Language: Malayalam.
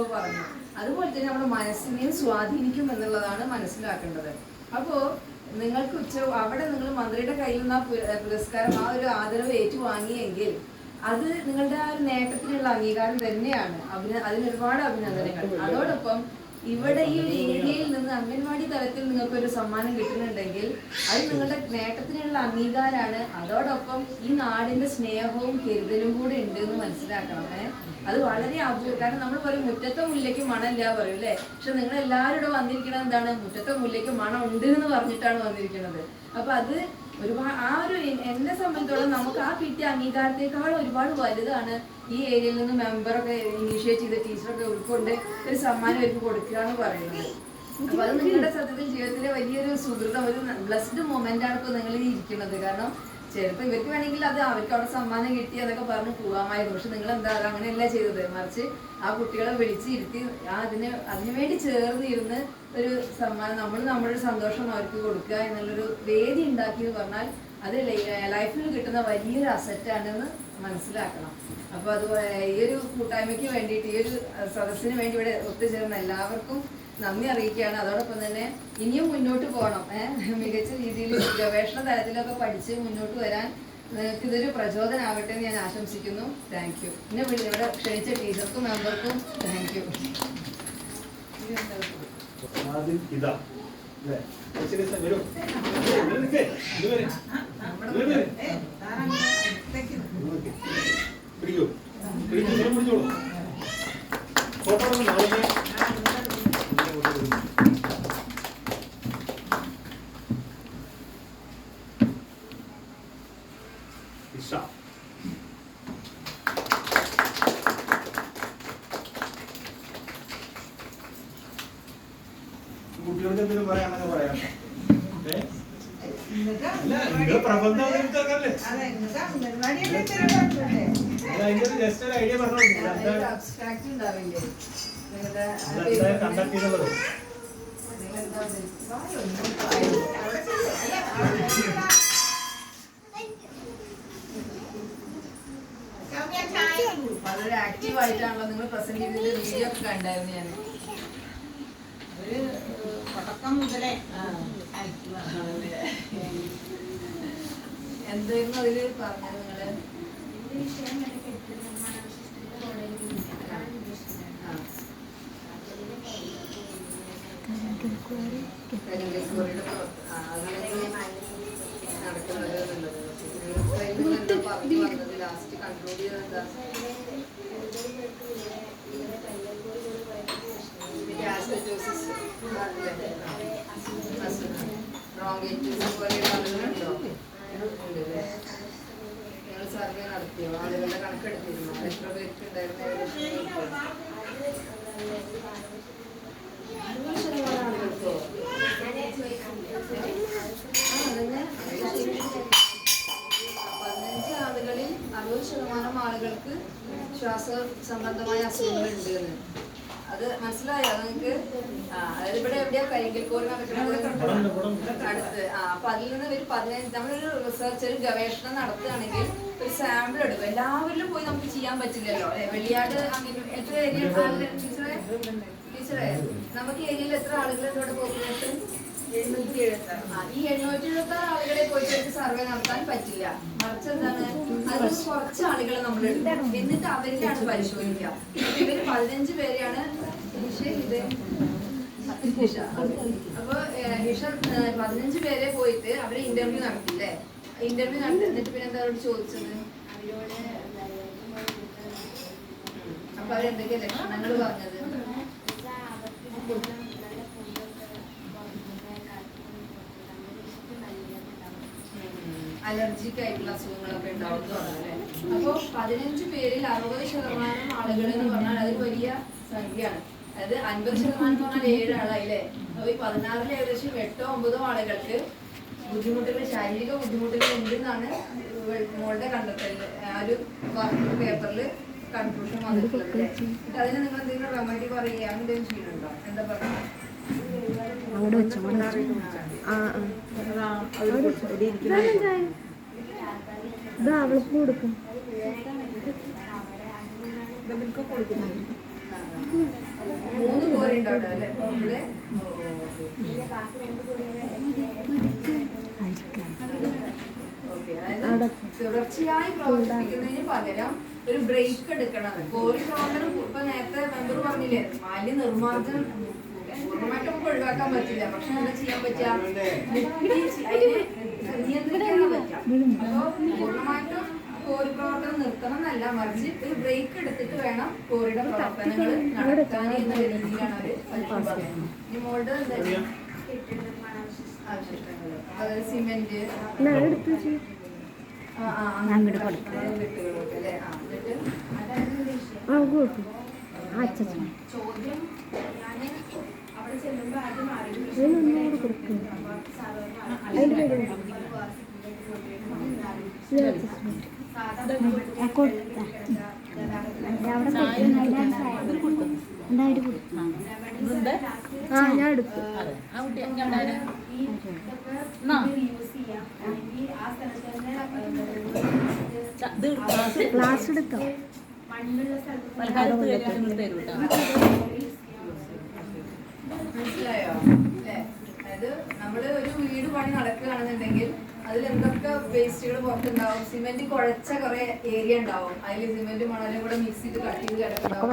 പറഞ്ഞു. അതുപോലെ തന്നെ നമ്മുടെ മനസ്സിനെയും സ്വാധീനിക്കും എന്നുള്ളതാണ് മനസ്സിലാക്കേണ്ടത്. അപ്പോ നിങ്ങൾക്ക് ഉച്ച അവിടെ നിങ്ങൾ മന്ത്രിയുടെ കയ്യിൽ നിന്ന് ആ പുരസ്കാരം ആ ഒരു ആദരവ് ഏറ്റുവാങ്ങിയെങ്കിൽ അത് നിങ്ങളുടെ ആ ഒരു നേട്ടത്തിനുള്ള അംഗീകാരം തന്നെയാണ്. അതിന് ഒരുപാട് അഭിനന്ദനങ്ങൾ. അതോടൊപ്പം ഇവിടെ ഈ ഒരു ഏരിയയിൽ നിന്ന് അംഗൻവാടി തലത്തിൽ നിങ്ങൾക്ക് ഒരു സമ്മാനം കിട്ടുന്നുണ്ടെങ്കിൽ അത് നിങ്ങളുടെ നേട്ടത്തിനുള്ള അംഗീകാരമാണ് അതോടൊപ്പം ഈ നാടിന്റെ സ്നേഹവും കരുതലും കൂടെ ഉണ്ട് എന്ന് മനസ്സിലാക്കണം. അത് വളരെ അപൂർവം കാരണം നമ്മൾ പറയും മുറ്റത്തെ മുല്ലയ്ക്ക് മണമില്ല പറയും പക്ഷെ നിങ്ങൾ എല്ലാവരും ഇവിടെ വന്നിരിക്കുന്നത് എന്താണ്? മുറ്റത്തെ മുല്ലയ്ക്ക് മണം ഉണ്ട് എന്ന് പറഞ്ഞിട്ടാണ് വന്നിരിക്കുന്നത്. അപ്പൊ അത് ഒരുപാട് ആ ഒരു എന്നെ സംബന്ധിച്ചോളം നമുക്ക് ആ കിട്ടിയ അംഗീകാരത്തെക്കാൾ ഒരുപാട് വലുതാണ് ഈ ഏരിയയിൽ നിന്ന് മെമ്പറൊക്കെ ഇനീഷ്യേറ്റ് ചെയ്ത ടീച്ചറൊക്കെ ഉൾക്കൊണ്ട് ഒരു സമ്മാനം അവർക്ക് കൊടുക്കുക എന്ന് പറയുന്നത്. അപ്പൊ അത് നിങ്ങളുടെ സത്യത്തിൽ ജീവിതത്തിലെ വലിയൊരു സുഹൃതം ഒരു ബ്ലസ്ഡ് മൊമെന്റ് ആണ് ഇപ്പൊ നിങ്ങൾ ഇരിക്കുന്നത്. കാരണം ചിലപ്പോ ഇവർക്ക് വേണമെങ്കിൽ അത് അവർക്ക് അവിടെ സമ്മാനം കിട്ടി എന്നൊക്കെ പറഞ്ഞ് പോകാമായിരുന്നു പക്ഷെ നിങ്ങൾ എന്താ അങ്ങനെയല്ല ചെയ്തത്. മറിച്ച് ആ കുട്ടികളെ വിളിച്ച് ഇരുത്തി ആ അതിന് അതിനു വേണ്ടി ചേർന്ന് ഇരുന്ന് ഒരു സമ്മാനം നമ്മൾ നമ്മുടെ സന്തോഷം അവർക്ക് കൊടുക്കുക എന്നുള്ളൊരു വേദി ഉണ്ടാക്കി എന്ന് പറഞ്ഞാൽ അത് ലൈഫിൽ കിട്ടുന്ന വലിയൊരു അസറ്റാണെന്ന് മനസ്സിലാക്കണം. അപ്പോൾ അത് ഈ ഒരു കൂട്ടായ്മയ്ക്ക് വേണ്ടിയിട്ട് ഈ ഒരു സദസ്സിന് വേണ്ടി ഇവിടെ ഒത്തുചേർന്ന എല്ലാവർക്കും നന്ദി അറിയിക്കുകയാണ്. അതോടൊപ്പം തന്നെ ഇനിയും മുന്നോട്ട് പോകണം. ഏഹ് മികച്ച രീതിയിൽ ഗവേഷണ തലത്തിലൊക്കെ പഠിച്ച് മുന്നോട്ട് വരാൻ നിങ്ങൾക്ക് ഇതൊരു പ്രചോദനമാകട്ടെ എന്ന് ഞാൻ ആശംസിക്കുന്നു. താങ്ക് യു പിന്നെ ഇവിടെ ക്ഷണിച്ച ടീച്ചർക്കും മെമ്പർക്കും താങ്ക് യു ആദ്യം ഇതാ. പിടിക്കൂ. പിടിക്കൂ. പിടിച്ചോളൂ ഫോട്ടോ എടുക്കണം നാളെ ഇഷ കുട്ടികൾക്ക് എന്തെങ്കിലും പറയാമെന്ന് പറയാം ഏ? അല്ല നിങ്ങൾ പ്രബന്ധം അവതരിപ്പിച്ചല്ലേ അത് അതിന്റെ ഒരു ജസ്റ്റ് ഒരു ഐഡിയ പറഞ്ഞു എന്തെങ്കിലും ഉണ്ടാവില്ലേ? അങ്ങനെ പറയാം കണ്ടക്ട്. വളരെ ആക്റ്റീവ് ആയിട്ടാണല്ലോ നിങ്ങൾ പ്രസന്റ് ചെയ്തതിന്റെ വീഡിയോ ഒക്കെ കണ്ടായിരുന്നു ഞാൻ ഒരു തുടക്കം മുതലേ? എന്തായിരുന്നു അതിൽ പറഞ്ഞത് നിങ്ങൾ? ലാസ്റ്റ് കരിങ്കൽക്കൂറിയുടെ പ്രവർത്ത- ആ, അതിലൊക്കെ നടക്കുന്നത് എന്നുള്ളത്. നിങ്ങൾക്ക് അതിൽ എന്താ പറഞ്ഞു വന്നത് ലാസ്റ്റ് കൺക്ലൂഡ് ചെയ്തത് എന്താ ഇതിന്റെ asbestos, അസുഖം. Bronchitis പോലെയുള്ള ആളുകളുണ്ടോ? ഉണ്ടല്ലേ? നിങ്ങൾ സർവേ നടത്തിയോ ആളുകളുടെ കണക്കെടുത്തിരുന്നോ എത്ര പേർക്ക് ഉണ്ടായിരുന്ന ശതമാനം ആളുകൾക്കോ. പതിനഞ്ച് ആളുകളിൽ അറുപത് ശതമാനം ആളുകൾക്ക് ശ്വാസ സംബന്ധമായ അസുഖങ്ങൾ ഉണ്ട് അത് മനസ്സിലായോ നിങ്ങൾക്ക്? അതായത് ഇവിടെ എവിടെയാ കരിങ്കൽക്കോറിന് അടുത്ത്. ആ അപ്പൊ അതിൽ നിന്ന് ഒരു പതിനഞ്ച് നമ്മളൊരു റിസർച്ച് ഒരു ഗവേഷണം നടത്തുകയാണെങ്കിൽ ഒരു സാമ്പിൾ എടുക്കും. എല്ലാവരിലും പോയി നമുക്ക് ചെയ്യാൻ പറ്റില്ലല്ലോ വെള്ളിയാട് അങ്ങനെ എത്ര ഏരിയ ടീച്ചറെ? ടീച്ചറെ നമുക്ക് ഏരിയയിൽ എത്ര ആളുകളുണ്ട് ഇവിടെ പോപ്പുലേഷൻ ഈ എണ്ണൂറ്റി എഴുപത്തി ആറ് പോയിട്ട് സർവേ നടത്താൻ പറ്റില്ല. മറിച്ച് എന്താണ് അതിൽ കുറച്ച് ആളുകളെ നമ്മൾ എന്നിട്ട് അവരിലാണ് പരിശോധിക്കുക. ഇവർ പതിനഞ്ച് പേരെയാണ്. അപ്പൊ ഏഹ്, പതിനഞ്ച് പേരെ പോയിട്ട് അവർ ഇന്റർവ്യൂ നടത്തില്ലേ? ഇന്റർവ്യൂ നടത്തി എന്നിട്ട് പിന്നെ എന്താ അവരോട് ചോദിച്ചത്? അപ്പൊ അവരെന്തൊക്കെയാ ലക്ഷണങ്ങൾ പറഞ്ഞത്? അലർജിക് ആയിട്ടുള്ള അസുഖങ്ങളൊക്കെ ഉണ്ടാവും അപ്പൊ പതിനഞ്ച് പേരിൽ അറുപത് ശതമാനം ആളുകൾ എന്ന് പറഞ്ഞാൽ അത് വലിയ സംഖ്യയാണ്. അതായത് അൻപത് ശതമാനം എന്ന് പറഞ്ഞാൽ ഏഴാളായില്ലേ? അപ്പൊ ഈ പതിനാറിൽ ഏകദേശം എട്ടോ ഒമ്പതോ ആളുകൾക്ക് ബുദ്ധിമുട്ടുകൾ ശാരീരിക ബുദ്ധിമുട്ടുകൾ ഉണ്ടെന്നാണ് മോളുടെ കണ്ടെത്തൽ ആ ഒരു പേപ്പറിൽ കൺക്ലൂഷൻ വന്നിട്ടുള്ളത് അതിന് നിങ്ങൾ എന്തെങ്കിലും റെമഡി പറയുക അങ്ങനെ എന്തെങ്കിലും ചെയ്യുന്നുണ്ടോ? എന്താ പറയുക? അവിടെ വെച്ചോ ആ ആ. ഇതാ അവൾക്ക് കൊടുക്കും. മൂന്ന് കോരി ഉണ്ടാവും അല്ലേ ഇവിടെ തുടർച്ചയായി പ്രവർത്തിപ്പിക്കുന്നതിന് പകരം ഒരു ബ്രേക്ക് എടുക്കണം. കോഴി പ്രവർത്തനം ഇപ്പൊ നേരത്തെ മെമ്പർ പറഞ്ഞില്ലേ മാലിന്യ നിർമ്മാർജനം പൂർണമായിട്ടും നമുക്ക് ഒഴിവാക്കാൻ പറ്റില്ല. പക്ഷെ എന്താ ചെയ്യാൻ പറ്റുക? നിയന്ത്രിക്കാൻ പറ്റാം അപ്പൊ പൂർണമായിട്ടും കോരി പ്രവർത്തനം നിർത്തണം എന്നല്ല മറിച്ച് ഒരു ബ്രേക്ക് എടുത്തിട്ട് വേണം കോറിയുടെ പ്രവർത്തനങ്ങൾ നടത്താൻ എന്ന രീതിയിലാണ് പലപ്പോഴും പറയുന്നത് ഇനി മോളുടെ എന്താ അവശിഷ്ടങ്ങൾ അതായത് സിമെന്റ്. അങ്ങോട്ട് വെട്ടുകളൊക്കെ അല്ലേ? ആ, എന്നിട്ട് കൊടുക്കും ചോദ്യം അവിടെ ചെല്ലുമ്പോ ആദ്യം ആ ഞാൻ എടുത്തു യൂസ് ചെയ്യാം അല്ലെങ്കിൽ ആ സ്ഥലത്ത് തന്നെ ക്ലാസ് എടുക്കാം മണ്ണുള്ള സ്ഥലത്ത് മനസ്സിലായോ അല്ലേ നമ്മൾ ഒരു വീട് പണി നടക്കുകയാണെന്നുണ്ടെങ്കിൽ അതിൽ എന്തൊക്കെ വേസ്റ്റുകൾ പുറത്തുണ്ടാവും? സിമെന്റ് കുഴച്ച കുറെ ഏരിയ ഉണ്ടാവും. അതിൽ സിമെന്റ് മണലും കൂടെ മിക്സ് ചെയ്ത് കട്ട് ചെയ്ത് കിടക്കുന്നുണ്ടാവും.